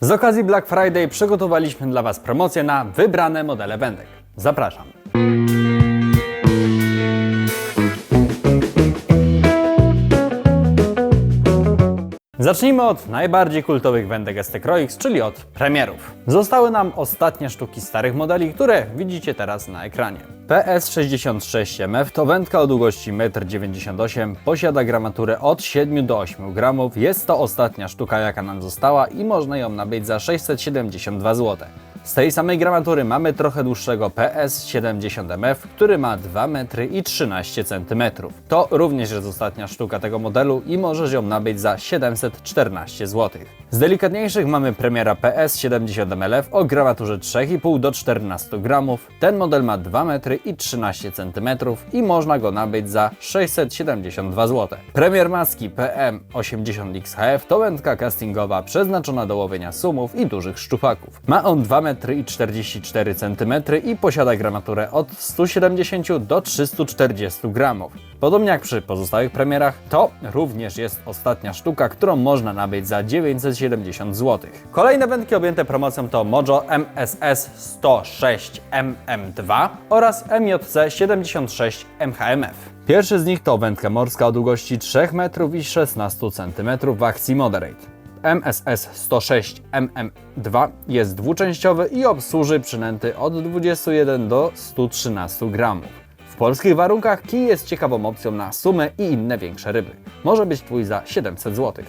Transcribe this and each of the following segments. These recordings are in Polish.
Z okazji Black Friday przygotowaliśmy dla Was promocję na wybrane modele wędek. Zapraszam. Zacznijmy od najbardziej kultowych wędek ST Croix, czyli od premierów. Zostały nam ostatnie sztuki starych modeli, które widzicie teraz na ekranie. PS66MF to wędka o długości 1,98 m, posiada gramaturę od 7 do 8 gramów. Jest to ostatnia sztuka jaka nam została i można ją nabyć za 672 zł. Z tej samej gramatury mamy trochę dłuższego PS70MF, który ma 2 metry i 13 cm. To również jest ostatnia sztuka tego modelu i możesz ją nabyć za 714 zł. Z delikatniejszych mamy premiera PS70MLF o gramaturze 3,5 do 14 gramów. Ten model ma 2 metry i 13 cm i można go nabyć za 672 zł. Premier maski PM80XHF to wędka castingowa przeznaczona do łowienia sumów i dużych szczupaków. Ma on 2 metry i 44 cm i posiada gramaturę od 170 do 340 gramów. Podobnie jak przy pozostałych premierach, to również jest ostatnia sztuka, którą można nabyć za 970 zł. Kolejne wędki objęte promocją to Mojo MSS 106 MM2 oraz MJC 76 MHMF. Pierwszy z nich to wędka morska o długości 3 metrów i 16 cm w akcji Moderate. MSS 106 MM2 jest dwuczęściowy i obsłuży przynęty od 21 do 113 gramów. W polskich warunkach kij jest ciekawą opcją na sumy i inne większe ryby. Może być Twój za 700 zł.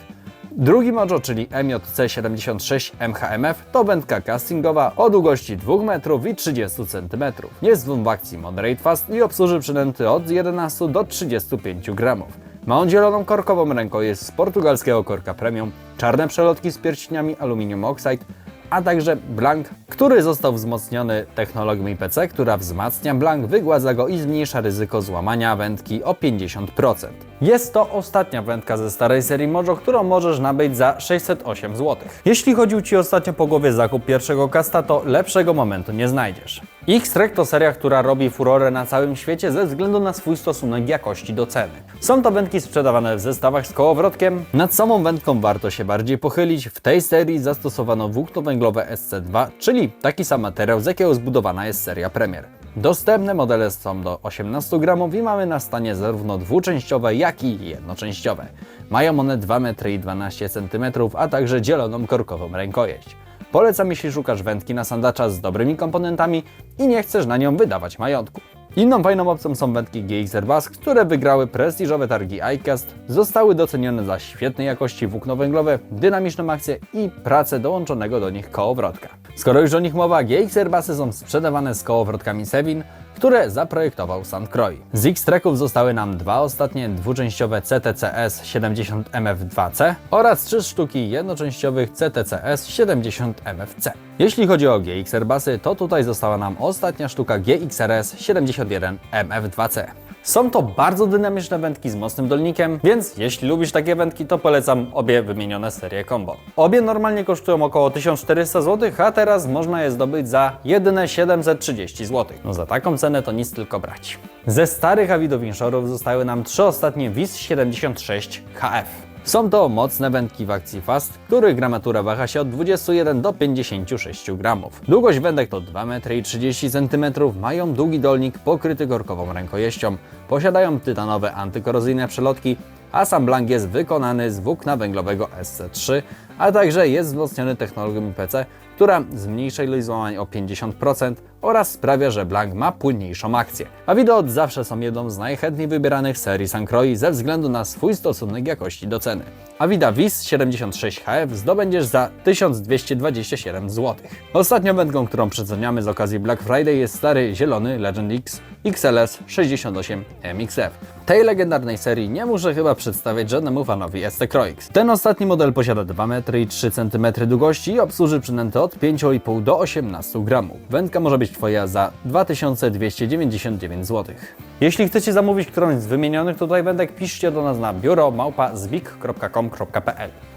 Drugi Mojo, czyli MJC 76 MHMF, to wędka castingowa o długości 2 metrów i 30 cm. Jest w akcji Moderate Fast i obsłuży przynęty od 11 do 35 gramów. Ma on zieloną korkową rękojeść z portugalskiego korka premium, czarne przelotki z pierścieniami aluminium oxide, a także blank, który został wzmocniony technologią IPC, która wzmacnia blank, wygładza go i zmniejsza ryzyko złamania wędki o 50%. Jest to ostatnia wędka ze starej serii Mojo, którą możesz nabyć za 608 zł. Jeśli chodził Ci ostatnio po głowie zakup pierwszego kasta, to lepszego momentu nie znajdziesz. X-Trek to seria, która robi furorę na całym świecie ze względu na swój stosunek jakości do ceny. Są to wędki sprzedawane w zestawach z kołowrotkiem. Nad samą wędką warto się bardziej pochylić. W tej serii zastosowano włókno węglowe SC2, czyli taki sam materiał, z jakiego zbudowana jest seria Premier. Dostępne modele są do 18 gramów i mamy na stanie zarówno dwuczęściowe, jak i jednoczęściowe. Mają one 2 metry i 12 cm, a także dzieloną korkową rękojeść. Polecam, jeśli szukasz wędki na sandacza z dobrymi komponentami i nie chcesz na nią wydawać majątku. Inną fajną opcją są wędki GXR Bask, które wygrały prestiżowe targi iCast, zostały docenione za świetnej jakości włókno węglowe, dynamiczną akcję i pracę dołączonego do nich kołowrotka. Skoro już o nich mowa, GXR Basy są sprzedawane z kołowrotkami Sevin, które zaprojektował Sandkroy. Z X-Treków zostały nam dwa ostatnie dwuczęściowe CTCS 70 MF2C oraz trzy sztuki jednoczęściowych CTCS 70 MFC. Jeśli chodzi o GXR Basy, to tutaj została nam ostatnia sztuka GXRS 71 MF2C. Są to bardzo dynamiczne wędki z mocnym dolnikiem, więc jeśli lubisz takie wędki, to polecam obie wymienione serie combo. Obie normalnie kosztują około 1400 zł, a teraz można je zdobyć za jedyne 730 zł. No za taką cenę to nic tylko brać. Ze starych Awidowinshorów zostały nam trzy ostatnie WIS 76 HF. Są to mocne wędki w akcji Fast, których gramatura waha się od 21 do 56 gramów. Długość wędek to 2 m i 30 cm, mają długi dolnik pokryty korkową rękojeścią, posiadają tytanowe antykorozyjne przelotki, a sam blank jest wykonany z włókna węglowego SC3, a także jest wzmocniony technologią IPC, która zmniejsza ilość złamań o 50% oraz sprawia, że Blank ma płynniejszą akcję. Avido od zawsze są jedną z najchętniej wybieranych serii Sankroi ze względu na swój stosunek jakości do ceny. Avida Vis 76HF zdobędziesz za 1227 zł. Ostatnią wędką, którą przeceniamy z okazji Black Friday jest stary zielony Legend X XLS 68 MXF tej legendarnej serii nie muszę chyba przedstawiać żadnemu fanowi ST Croix. Ten ostatni model posiada 2 m 1,3 cm długości i obsłuży przynętę od 5,5 do 18 gramów. Wędka może być Twoja za 2299 zł. Jeśli chcecie zamówić którąś z wymienionych tutaj wędek, piszcie do nas na biuro małpa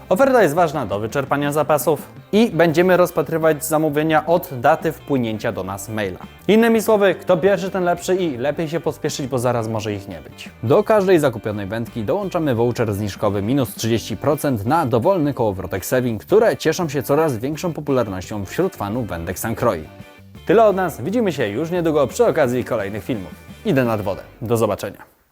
Oferta jest ważna do wyczerpania zapasów i będziemy rozpatrywać zamówienia od daty wpłynięcia do nas maila. Innymi słowy, kto pierwszy, ten lepszy i lepiej się pospieszyć, bo zaraz może ich nie być. Do każdej zakupionej wędki dołączamy voucher zniżkowy minus 30% na dowolny kołowrotek Sevin, które cieszą się coraz większą popularnością wśród fanów wędek Sankroi. Tyle od nas, widzimy się już niedługo przy okazji kolejnych filmów. Idę nad wodę. Do zobaczenia.